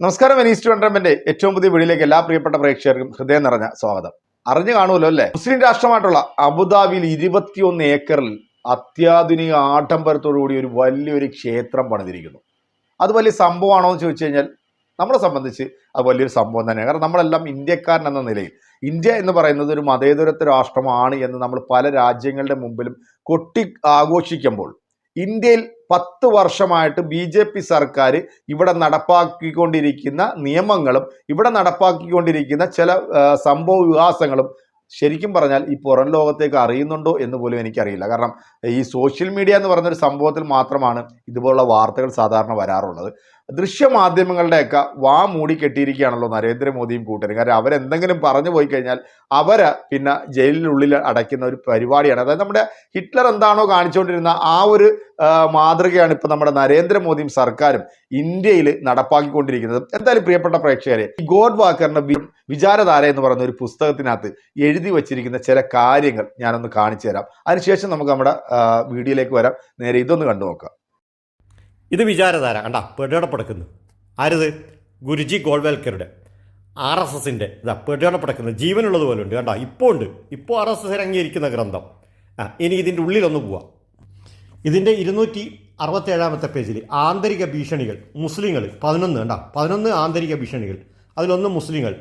നമസ്കാരം വെനീസ്റ്റ് വണ്ടർമെന്റ് ഏറ്റവും പുതിയ വീടിലേക്ക് എല്ലാ പ്രിയപ്പെട്ട പ്രേക്ഷകർക്കും ഹൃദയം നിറഞ്ഞ സ്വാഗതം. അറിഞ്ഞു കാണുമല്ലോ അല്ലേ? മുസ്ലിം രാഷ്ട്രമായിട്ടുള്ള അബുദാബിയിൽ ഇരുപത്തിയൊന്ന് ഏക്കറിൽ അത്യാധുനിക ആഡംബരത്തോടുകൂടി ഒരു വലിയൊരു ക്ഷേത്രം പണിതിരിക്കുന്നു. അത് വലിയ സംഭവമാണോ എന്ന് ചോദിച്ചു കഴിഞ്ഞാൽ നമ്മളെ സംബന്ധിച്ച് അത് വലിയൊരു സംഭവം തന്നെയാണ്. കാരണം നമ്മളെല്ലാം ഇന്ത്യക്കാരൻ എന്ന നിലയിൽ. ഇന്ത്യ എന്ന് പറയുന്നത് ഒരു മതേതരത്വ രാഷ്ട്രമാണ് എന്ന് നമ്മൾ പല രാജ്യങ്ങളുടെ മുമ്പിലും കൊട്ടി ആഘോഷിക്കുമ്പോൾ ഇന്ത്യയിൽ പത്ത് വർഷമായിട്ട് ബി ജെ പി സർക്കാർ ഇവിടെ നടപ്പാക്കിക്കൊണ്ടിരിക്കുന്ന നിയമങ്ങളും ഇവിടെ നടപ്പാക്കിക്കൊണ്ടിരിക്കുന്ന ചില സംഭവ വികാസങ്ങളും ശരിക്കും പറഞ്ഞാൽ ഈ പുറം ലോകത്തേക്ക് അറിയുന്നുണ്ടോ എന്ന് പോലും എനിക്കറിയില്ല. കാരണം ഈ സോഷ്യൽ മീഡിയ എന്ന് ഒരു സംഭവത്തിൽ മാത്രമാണ് ഇതുപോലുള്ള വാർത്തകൾ സാധാരണ വരാറുള്ളത്. ദൃശ്യമാധ്യമങ്ങളുടെയൊക്കെ വാ മൂടിക്കെട്ടിയിരിക്കുകയാണല്ലോ നരേന്ദ്രമോദിയും കൂട്ടരും. കാരണം അവരെന്തെങ്കിലും പറഞ്ഞു പോയി കഴിഞ്ഞാൽ അവർ പിന്നെ ജയിലിനുള്ളിൽ അടയ്ക്കുന്ന ഒരു പരിപാടിയാണ്. അതായത് നമ്മുടെ ഹിറ്റ്ലർ എന്താണോ കാണിച്ചുകൊണ്ടിരുന്ന ആ ഒരു മാതൃകയാണ് ഇപ്പൊ നമ്മുടെ നരേന്ദ്രമോദിയും സർക്കാരും ഇന്ത്യയിൽ നടപ്പാക്കിക്കൊണ്ടിരിക്കുന്നത്. എന്തായാലും പ്രിയപ്പെട്ട പ്രേക്ഷകരെ ഗോഡ് വാക്കറിന്റെ വിചാരധാര എന്ന് പറയുന്ന ഒരു പുസ്തകത്തിനകത്ത് എഴുതി വച്ചിരിക്കുന്ന ചില കാര്യങ്ങൾ ഞാനൊന്ന് കാണിച്ചു തരാം അതിനുശേഷം നമുക്ക് നമ്മുടെ വീഡിയോയിലേക്ക് വരാം. നേരെ ഇതൊന്ന് കണ്ടു നോക്കാം ഇത് വിചാരധാര. കണ്ട പെടപടക്കുന്നു. ആരത്? ഗുരുജി ഗോൾവേൽക്കറുടെ ആർ എസ് എസിന്റെ ഇതാ പെടപടക്കുന്നത് ജീവനുള്ളത് പോലെ ഉണ്ട് കണ്ട ഇപ്പോൾ ഉണ്ട്. ഇപ്പോൾ ആർ എസ് എസ് ഇറങ്ങിയിരിക്കുന്ന ഗ്രന്ഥം. ആ ഇനി ഇതിന്റെ ഉള്ളിലൊന്ന് പോവാം. ഇതിന്റെ ഇരുന്നൂറ്റി അറുപത്തേഴാമത്തെ പേജിൽ ആന്തരിക ഭീഷണികൾ മുസ്ലിങ്ങൾ പതിനൊന്ന് കണ്ട പതിനൊന്ന് ആന്തരിക ഭീഷണികൾ. അതിലൊന്ന് മുസ്ലിങ്ങൾ.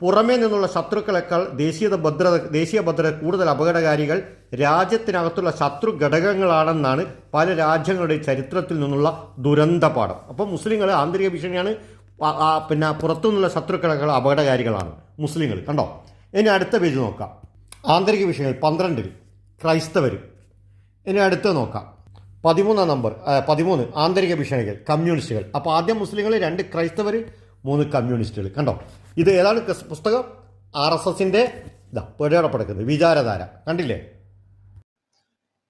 പുറമേ നിന്നുള്ള ശത്രുക്കളെക്കാൾ ദേശീയ ഭദ്രത ദേശീയ ഭദ്രത കൂടുതൽ അപകടകാരികൾ രാജ്യത്തിനകത്തുള്ള ശത്രു ഘടകങ്ങളാണെന്നാണ് പല രാജ്യങ്ങളുടെ ചരിത്രത്തിൽ നിന്നുള്ള ദുരന്ത പാഠം അപ്പോൾ മുസ്ലിങ്ങൾ ആന്തരിക ഭീഷണിയാണ് പിന്നെ പുറത്തു പിന്നെ പുറത്തുനിന്നുള്ള ശത്രുക്കളെക്കാൾ അപകടകാരികളാണ് മുസ്ലിങ്ങൾ കണ്ടോ? ഇനി അടുത്ത പേജ് നോക്കാം. ആന്തരിക വിഷയങ്ങൾ പന്ത്രണ്ടിൽ ക്രൈസ്തവർ ഇനി അടുത്ത് നോക്കാം. പതിമൂന്നാം നമ്പർ പതിമൂന്ന് ആന്തരിക ഭീഷണികൾ കമ്മ്യൂണിസ്റ്റുകൾ. അപ്പോൾ ആദ്യം മുസ്ലിങ്ങൾ രണ്ട് ക്രൈസ്തവർ മൂന്ന് കമ്മ്യൂണിസ്റ്റുകൾ. കണ്ടോ? ഇത് ഏതാണ്? പുസ്തകം? ആർ എസ് എസിന്റെ ഇതാ പെടപടക്കുന്നത് വിചാരധാര. കണ്ടില്ലേ?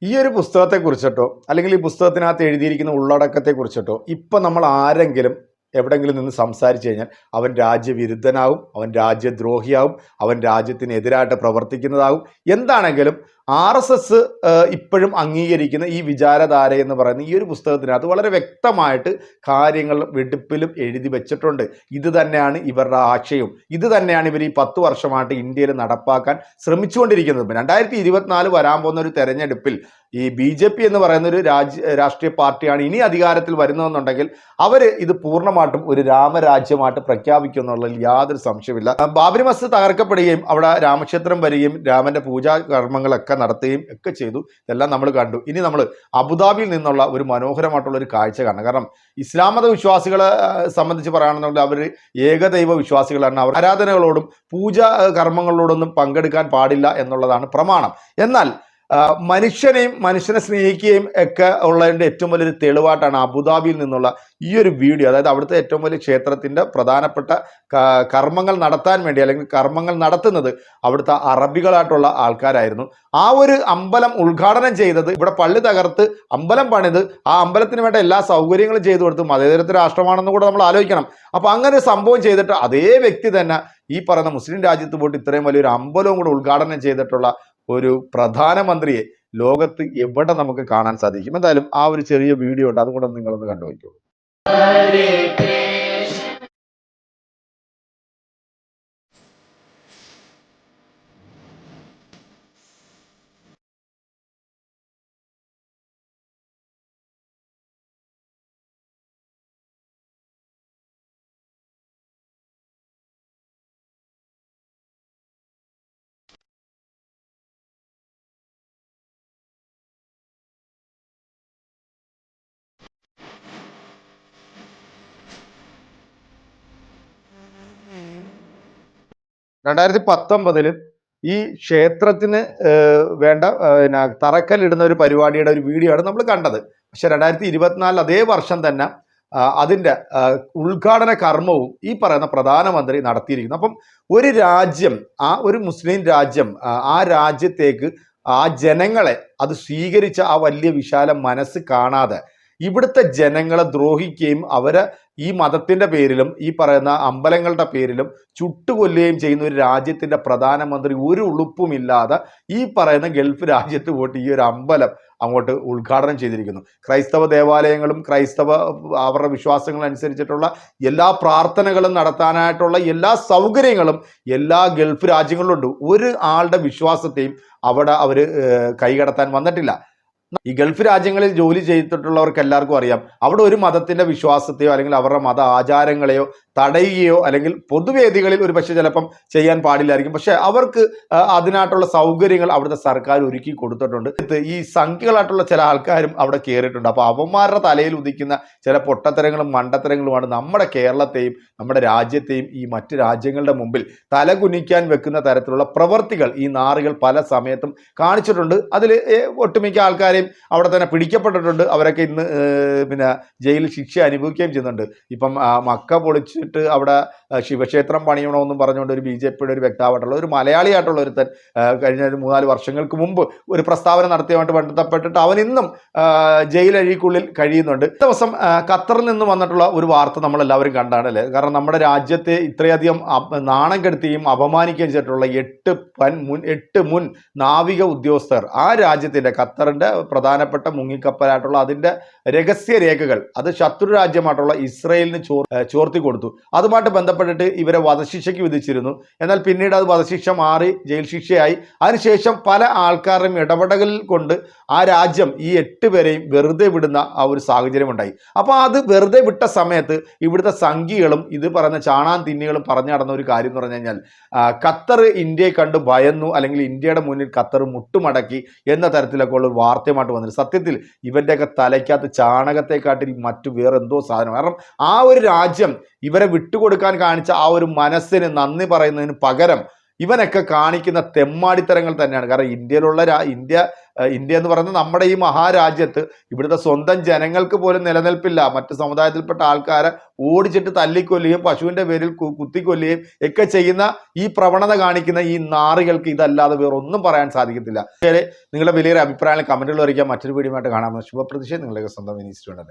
ഈ ഒരു പുസ്തകത്തെ കുറിച്ചിട്ടോ അല്ലെങ്കിൽ ഈ പുസ്തകത്തിനകത്ത് എഴുതിയിരിക്കുന്ന ഉള്ളടക്കത്തെ കുറിച്ചിട്ടോ ഇപ്പൊ നമ്മൾ ആരെങ്കിലും എവിടെങ്കിലും നിന്ന് സംസാരിച്ചു കഴിഞ്ഞാൽ അവൻ രാജ്യവിരുദ്ധനാവും അവൻ രാജ്യദ്രോഹിയാവും അവൻ രാജ്യത്തിനെതിരായിട്ട് പ്രവർത്തിക്കുന്നതാവും എന്താണെങ്കിലും ആർ എസ് എസ് ഇപ്പോഴും അംഗീകരിക്കുന്ന ഈ വിചാരധാര എന്ന് പറയുന്ന ഈ ഒരു പുസ്തകത്തിനകത്ത് വളരെ വ്യക്തമായിട്ട് കാര്യങ്ങൾ വെടുപ്പിലും എഴുതി വെച്ചിട്ടുണ്ട്. ഇത് തന്നെയാണ് ഇവരുടെ ആശയവും ഇത് തന്നെയാണ് ഇവർ ഈ പത്ത് വർഷമായിട്ട് ഇന്ത്യയിൽ നടപ്പാക്കാൻ ശ്രമിച്ചുകൊണ്ടിരിക്കുന്നത്. രണ്ടായിരത്തി ഇരുപത്തിനാല് വരാൻ പോകുന്ന ഒരു തെരഞ്ഞെടുപ്പിൽ ഈ ബി ജെ പി എന്ന് പറയുന്ന ഒരു രാജ്യ രാഷ്ട്രീയ പാർട്ടിയാണ് ഇനി അധികാരത്തിൽ വരുന്നതെന്നുണ്ടെങ്കിൽ അവർ ഇത് പൂർണമായിട്ടും ഒരു രാമരാജ്യമായിട്ട് പ്രഖ്യാപിക്കും എന്നുള്ളതിൽ യാതൊരു സംശയമില്ല ബാബരി മസ്ജിദ് തകർക്കപ്പെടുകയും അവിടെ രാമക്ഷേത്രം വരികയും രാമന്റെ പൂജാ കർമ്മങ്ങളൊക്കെ നടത്തുകയും ഒക്കെ ചെയ്തു. ഇതെല്ലാം നമ്മൾ കണ്ടു. ഇനി നമ്മൾ അബുദാബിയിൽ നിന്നുള്ള ഒരു മനോഹരമായിട്ടുള്ള ഒരു കാഴ്ച കാണണം. കാരണം ഇസ്ലാം മത വിശ്വാസികളെ സംബന്ധിച്ച് പറയുകയാണെന്നുണ്ടെങ്കിൽ അവർ ഏകദൈവ വിശ്വാസികളാണ്. അവർ ആരാധനകളോടും പൂജാ കർമ്മങ്ങളോടൊന്നും പങ്കെടുക്കാൻ പാടില്ല എന്നുള്ളതാണ് പ്രമാണം. എന്നാൽ മനുഷ്യനെയും മനുഷ്യനെ സ്നേഹിക്കുകയും ഒക്കെ ഉള്ളതിന്റെ ഏറ്റവും വലിയൊരു തെളിവായിട്ടാണ് അബുദാബിയിൽ നിന്നുള്ള ഈ ഒരു വീഡിയോ. അതായത് അവിടുത്തെ ഏറ്റവും വലിയ ക്ഷേത്രത്തിന്റെ പ്രധാനപ്പെട്ട കർമ്മങ്ങൾ നടത്താൻ വേണ്ടി അല്ലെങ്കിൽ കർമ്മങ്ങൾ നടത്തുന്നത് അവിടുത്തെ അറബികളായിട്ടുള്ള ആൾക്കാരായിരുന്നു. ആ ഒരു അമ്പലം ഉദ്ഘാടനം ചെയ്തത് ഇവിടെ പള്ളി തകർത്ത് അമ്പലം പണിത് ആ അമ്പലത്തിന് വേണ്ട എല്ലാ സൗകര്യങ്ങളും ചെയ്തു കൊടുത്ത് മതേതരത്തിൽ രാഷ്ട്രമാണെന്ന് കൂടെ നമ്മൾ ആലോചിക്കണം. അപ്പോൾ അങ്ങനെ ഒരു സംഭവം ചെയ്തിട്ട് അതേ വ്യക്തി തന്നെ ഈ പറയുന്ന മുസ്ലിം രാജ്യത്ത് പോയിട്ട് ഇത്രയും വലിയൊരു അമ്പലവും കൂടെ ഉദ്ഘാടനം ചെയ്തിട്ടുള്ള ഒരു പ്രധാനമന്ത്രിയെ ലോകത്ത് എവിടെ നമുക്ക് കാണാൻ സാധിക്കും. എന്തായാലും ആ ഒരു ചെറിയ വീഡിയോ ഉണ്ട്. അതും കൂടെ നിങ്ങളൊന്ന് കണ്ടുപോയിക്കോ രണ്ടായിരത്തി പത്തൊമ്പതിൽ ഈ ക്ഷേത്രത്തിന് വേണ്ട പിന്നെ തറക്കല്ലിടുന്ന ഒരു പരിപാടിയുടെ ഒരു വീഡിയോ ആണ് നമ്മൾ കണ്ടത്. പക്ഷെ രണ്ടായിരത്തി ഇരുപത്തിനാലിൽ അതേ വർഷം തന്നെ അതിന്റെ ഉദ്ഘാടന കർമ്മവും ഈ പറയുന്ന പ്രധാനമന്ത്രി നടത്തിയിരിക്കുന്നു. അപ്പം ഒരു രാജ്യം ആ ഒരു മുസ്ലിം രാജ്യം ആ രാജ്യത്തേക്ക് ആ ജനങ്ങളെ അത് സ്വീകരിച്ച ആ വലിയ വിശാല മനസ്സ് കാണാതെ ഇവിടുത്തെ ജനങ്ങളെ ദ്രോഹിക്കുകയും അവരെ ഈ മതത്തിന്റെ പേരിലും ഈ പറയുന്ന അമ്പലങ്ങളുടെ പേരിലും ചുട്ടുകൊല്ലുകയും ചെയ്യുന്ന ഒരു രാജ്യത്തിന്റെ പ്രധാനമന്ത്രി ഒരു ഉളുപ്പുമില്ലാതെ ഈ പറയുന്ന ഗൾഫ് രാജ്യത്ത് പോയിട്ട് ഈ ഒരു അമ്പലം അങ്ങോട്ട് ഉദ്ഘാടനം ചെയ്തിരിക്കുന്നു. ക്രൈസ്തവ ദേവാലയങ്ങളും ക്രൈസ്തവ അവരുടെ വിശ്വാസങ്ങൾ അനുസരിച്ചിട്ടുള്ള എല്ലാ പ്രാർത്ഥനകളും നടത്താനായിട്ടുള്ള എല്ലാ സൗകര്യങ്ങളും എല്ലാ ഗൾഫ് രാജ്യങ്ങളിലുണ്ട്. ഒരു ആളുടെ വിശ്വാസത്തെയും അവിടെ അവർ കൈകടത്താൻ വന്നിട്ടില്ല. ഈ ഗൾഫ് രാജ്യങ്ങളിൽ ജോലി ചെയ്തിട്ടുള്ളവർക്ക് എല്ലാവർക്കും അറിയാം. അവിടെ ഒരു മതത്തിന്റെ വിശ്വാസത്തെയോ അല്ലെങ്കിൽ അവരുടെ മത ആചാരങ്ങളെയോ തടയുകയോ അല്ലെങ്കിൽ പൊതുവേദികളിൽ ഒരു പക്ഷേ ചിലപ്പം ചെയ്യാൻ പാടില്ലായിരിക്കും. പക്ഷെ അവർക്ക് അതിനായിട്ടുള്ള സൗകര്യങ്ങൾ അവിടുത്തെ സർക്കാർ ഒരുക്കി കൊടുത്തിട്ടുണ്ട്. ഈ സംഖ്യകളായിട്ടുള്ള ചില ആൾക്കാരും അവിടെ കയറിയിട്ടുണ്ട്. അപ്പോൾ അവന്മാരുടെ തലയിൽ ഉദിക്കുന്ന ചില പൊട്ടത്തരങ്ങളും മണ്ടത്തരങ്ങളുമാണ് നമ്മുടെ കേരളത്തെയും നമ്മുടെ രാജ്യത്തെയും ഈ മറ്റ് രാജ്യങ്ങളുടെ മുമ്പിൽ തലകുനിക്കാൻ വെക്കുന്ന തരത്തിലുള്ള പ്രവൃത്തികൾ ഈ നാറുകൾ പല സമയത്തും കാണിച്ചിട്ടുണ്ട്. അതിൽ ഒട്ടുമിക്ക ആൾക്കാരെയും അവിടെ തന്നെ പിടിക്കപ്പെട്ടിട്ടുണ്ട്. അവരൊക്കെ ഇന്ന് പിന്നെ ജയിലിൽ ശിക്ഷ അനുഭവിക്കുകയും ചെയ്യുന്നുണ്ട്. ഇപ്പം മക്ക പൊളിച്ചിട്ട് അവിടെ ശിവക്ഷേത്രം പണിയണമെന്നും പറഞ്ഞുകൊണ്ട് ഒരു ബി ജെ പിയുടെ ഒരു വ്യക്താവായിട്ടുള്ള ഒരു മലയാളിയായിട്ടുള്ള ഒരുത്തൻ കഴിഞ്ഞ ഒരു മൂന്നാൽ വർഷങ്ങൾക്ക് മുമ്പ് ഒരു പ്രസ്താവന നടത്തിയതുമായിട്ട് ബന്ധപ്പെട്ടിട്ട് അവൻ ഇന്നും ജയിലഴിക്കുള്ളിൽ കഴിയുന്നുണ്ട്. ദിവസം ഖത്തറിൽ നിന്ന് വന്നിട്ടുള്ള ഒരു വാർത്ത നമ്മൾ എല്ലാവരും കണ്ടാണ് അല്ലേ? കാരണം നമ്മുടെ രാജ്യത്തെ ഇത്രയധികം നാണം കെടുത്തുകയും അപമാനിക്കുകയും ചെയ്തിട്ടുള്ള എട്ട് പൻ മുൻ എട്ട് മുൻ നാവിക ഉദ്യോഗസ്ഥർ ആ രാജ്യത്തിന്റെ ഖത്തറിന്റെ പ്രധാനപ്പെട്ട മുങ്ങിക്കപ്പലായിട്ടുള്ള അതിന്റെ രഹസ്യ രേഖകൾ അത് ശത്രു രാജ്യമായിട്ടുള്ള ഇസ്രയേലിന് ചോർ ചോർത്തി കൊടുത്തു. അതുമായിട്ട് ബന്ധപ്പെട്ടിട്ട് ഇവരെ വധശിക്ഷയ്ക്ക് വിധിച്ചിരുന്നു. എന്നാൽ പിന്നീട് അത് വധശിക്ഷ മാറി ജയിൽ ശിക്ഷയായി. അതിനുശേഷം പല ആൾക്കാരുടെയും ഇടപെടലിൽ കൊണ്ട് ആ രാജ്യം ഈ എട്ട് പേരെയും വെറുതെ വിടുന്ന ആ ഒരു സാഹചര്യം ഉണ്ടായി അപ്പോൾ അത് വെറുതെ വിട്ട സമയത്ത് ഇവിടുത്തെ സംഘികളും ഇത് പറയുന്ന ചാണാൻ തിന്നികളും പറഞ്ഞു നടന്ന ഒരു കാര്യം എന്ന് പറഞ്ഞു കഴിഞ്ഞാൽ ഖത്തർ ഇന്ത്യയെ കണ്ട് ഭയന്നു അല്ലെങ്കിൽ ഇന്ത്യയുടെ മുന്നിൽ ഖത്തർ മുട്ടുമടക്കി എന്ന തരത്തിലൊക്കെ ഉള്ള ഒരു വാർത്തയുമായിട്ട് വന്നിട്ട് സത്യത്തിൽ ഇവന്റെയൊക്കെ തലയ്ക്കകത്ത് ചാണകത്തെക്കാട്ടിൽ മറ്റു വേറെ എന്തോ സാധനം. കാരണം ആ ഒരു രാജ്യം ഇവരെ വിട്ടുകൊടുക്കാൻ കാണിച്ച ആ ഒരു മനസ്സിന് നന്ദി പറയുന്നതിന് പകരം ഇവനൊക്കെ കാണിക്കുന്ന തെമ്മാടിത്തരങ്ങൾ തന്നെയാണ്. കാരണം ഇന്ത്യയിലുള്ള രാ ഇന്ത്യ ഇന്ത്യ എന്ന് പറയുന്നത് നമ്മുടെ ഈ മഹാരാജ്യത്ത് ഇവിടുത്തെ സ്വന്തം ജനങ്ങൾക്ക് പോലും നിലനിൽപ്പില്ല. മറ്റ് സമുദായത്തിൽപ്പെട്ട ആൾക്കാരെ ഓടിച്ചിട്ട് തല്ലിക്കൊല്ലുകയും പശുവിന്റെ പേരിൽ കുത്തിക്കൊല്ലുകയും ഒക്കെ ചെയ്യുന്ന ഈ പ്രവണത കാണിക്കുന്ന ഈ നാറികൾക്ക് ഇതല്ലാതെ വേറെ ഒന്നും പറയാൻ സാധിക്കത്തില്ല. നിങ്ങളുടെ വലിയൊരു അഭിപ്രായങ്ങൾ കമന്റുകൾ അറിയിക്കാൻ മറ്റൊരു വീഡിയോ ആയിട്ട് കാണാമെന്ന് ശുഭപ്രതീക്ഷ. നിങ്ങളുടെ സ്വന്തം ഇൻസ്റ്റിറ്റ്യൂട്ട്